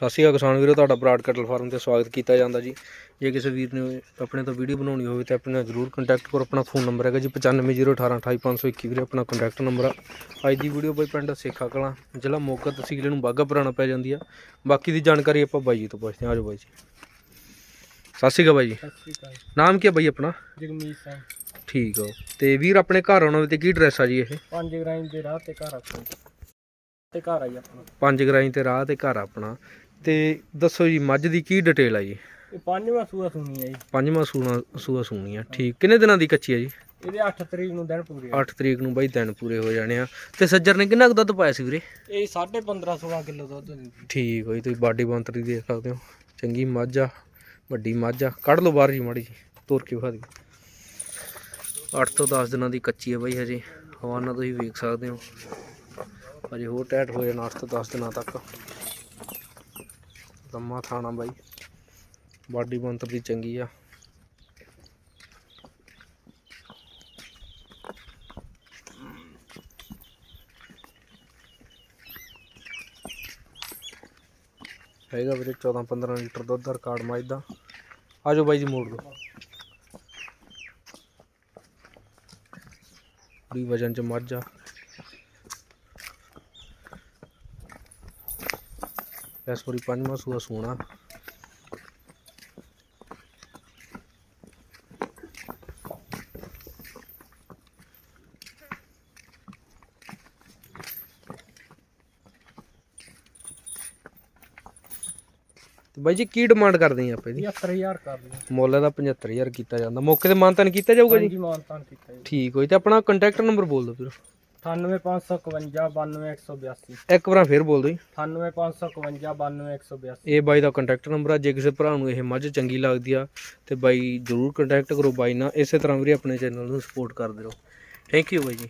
ਸਤਿ ਸ਼੍ਰੀ ਅਕਾਲ ਕਿਸਾਨ ਵੀਰੋ ਤੁਹਾਡਾ ਬਰਾਡ ਕਟਲ ਫਾਰਮ ਤੇ ਸਵਾਗਤ ਕੀਤਾ ਜਾਂਦਾ ਜੀ। ਜੇ ਕਿਸੇ ਵੀਰ ਨੇ ਆਪਣੇ ਤੋਂ ਵੀਡੀਓ ਬਣਾਉਣੀ ਹੋਵੇ ਤਾਂ ਆਪਣੇ ਨਾਲ ਜ਼ਰੂਰ ਕੰਟੈਕਟ ਕਰੋ ਆਪਣਾ ਫੋਨ ਨੰਬਰ ਹੈਗਾ ਜੀ 9501828521 ਵੀਰੇ ਆਪਣਾ ਕੰਟੈਕਟ ਨੰਬਰ ਆ। ਅੱਜ ਦੀ ਵੀਡੀਓ ਬਾਈ ਪਿੰਡ ਸੇਖਾ ਕਲਾਂ ਜ਼ਿਲ੍ਹਾ ਮੋਗਾ ਤਹਿਸੀਲ ਨੂੰ ਬਾਗਾ ਪੁਰਾਣਾ ਪੈ ਜਾਂਦੀ ਆ। ਬਾਕੀ ਦੀ ਜਾਣਕਾਰੀ ਆਪਾਂ ਬਾਈ ਜੀ ਤੋਂ ਪੁੱਛਦੇ ਹਾਂ। ਆਜੋ ਬਾਈ ਜੀ। ਸਤਿ ਸ਼੍ਰੀ ਅਕਾਲ ਬਾਈ ਜੀ। ਨਾਮ ਕੀ ਹੈ ਬਾਈ ਆਪਣਾ? ਜਗਮੀਤ ਸਿੰਘ। ਠੀਕ ਆ। ਤੇ ਵੀਰ ਆਪਣੇ ਘਰ ਆਉਣਾ ਤੇ ਕੀ ਡਰੈਸ ਆ ਜੀ ਇਹ? ਪੰਜ ਗ੍ਰਾਈਂ ਦੇ ਰਾਹ ਤੇ ਘਰ ਆਪਣਾ। ਤੇ ਘਰ ਆਈ ਆਪਣਾ। ਪੰਜ ਗਰਾਈ ਤੇ ਰਾਹ ਤੇ ਘਰ ਆਪਣਾ। ਤੇ ਦੱਸੋ ਜੀ ਮੱਝ ਦੀ ਕੀ ਡਿਟੇਲ ਆ ਜੀ? ਇਹ ਪੰਜਵਾਂ ਸੂਆ ਸੁਣੀ ਹੈ ਜੀ। ਪੰਜਵਾਂ ਸੂਣਾ ਸੂਆ ਸੂਣੀ ਆ ਠੀਕ। ਕਿੰਨੇ ਦਿਨਾਂ ਦੀ ਕੱਚੀ ਆ ਜੀ? ਇਹਦੇ 8 ਤਰੀਕ ਨੂੰ ਦਿਨ ਪੂਰੇ ਆ। 8 ਤਰੀਕ ਨੂੰ ਬਾਈ ਦਿਨ ਪੂਰੇ ਹੋ ਜਾਣੇ ਆ। ਤੇ ਸੱਜਰ ਨੇ ਕਿੰਨਾ ਕੁ ਦੁੱਧ ਪਾਇਆ ਸੀ ਵੀਰੇ? ਇਹ 15.5 16 ਕਿਲੋ ਦੁੱਧ ਦਿੰਦੀ ਠੀਕ ਹੋਈ ਤੁਸੀਂ ਬਾਡੀ ਬੰਤਰੀ ਦੇਖ ਸਕਦੇ ਹੋ। ਚੰਗੀ ਮੱਝ ਆ ਵੱਡੀ ਮੱਝ ਆ। ਕੱਢ ਲਓ ਬਾਹਰ ਜੀ ਮਾੜੀ ਜੀ ਤੋਰ ਕੇ ਵਿਖਾ ਦਿਓ। 8 ਤੋਂ 10 ਦਿਨਾਂ ਦੀ ਕੱਚੀ ਆ ਬਾਈ ਹਜੇ। ਹਵਾਨਾ ਤੁਸੀਂ ਵੇਖ ਸਕਦੇ ਹੋ। ਹਜੇ ਹੋਰ ਟੈਟ ਹੋ ਜਾਣਾ 8 ਤੋਂ 10 ਦਿਨਾਂ ਤੱਕ। ਲੰਮਾ ਥਾਣਾ ਬਾਈ। ਬਾਡੀ ਬੰਤਰ ਦੀ ਚੰਗੀ ਆ। ਹੈਗਾ ਵੀਰੇ 14 15 ਲੀਟਰ ਦੁੱਧ ਦਾ ਰਿਕਾਰਡ ਮੱਝ ਦਾ। ਆਜੋ ਬਾਈ ਜੀ ਮੋੜ ਦੋ ਪੂਰੀ ਵਜਨ ਚ ਮੱਝ ਆ। ਇਸ ਵਾਰੀ ਪੰਜਵਾਂ ਸੂਆ ਸੋਣਾ। ਬਾਈ ਜੀ ਕੀ ਡਿਮਾਂਡ ਕਰਦੇ ਆ ਆਪਾਂ ਇਹਦੀ? 70000 ਕਰ ਲਿਆ ਮੁੱਲ ਦਾ 75000 ਕੀਤਾ ਜਾਂਦਾ। ਮੌਕੇ ਤੇ ਮਾਨਤਾਨ ਕੀਤਾ ਜਾਊਗਾ ਜੀ? ਹਾਂਜੀ ਮਾਨਤਾਨ ਕੀਤਾ ਜੀ ਠੀਕ ਹੋਈ ਤੇ ਆਪਣਾ ਕੰਟੈਕਟ ਨੰਬਰ ਬੋਲ ਦਿਓ ਵੀਰ 98551 92182 ਇੱਕ ਵਾਰ ਫੇਰ ਬੋਲ ਦਿਓ ਜੀ। 98551 92182 ਇਹ ਬਾਈ ਦਾ ਕੰਟੈਕਟ ਨੰਬਰ ਆ ਜੇ ਕਿਸੇ ਭਰਾ ਨੂੰ ਇਹ ਮੱਝ ਚੰਗੀ ਲੱਗਦੀ ਆ ਤੇ ਬਾਈ ਜਰੂਰ ਕੰਟੈਕਟ ਕਰੋ ਬਾਈ ਨਾਲ। ਇਸੇ ਤਰ੍ਹਾਂ ਵੀਰੇ ਆਪਣੇ ਚੈਨਲ ਨੂੰ ਸਪੋਰਟ ਕਰਦੇ ਰਹੋ। ਥੈਂਕ ਯੂ ਬਾਈ ਜੀ।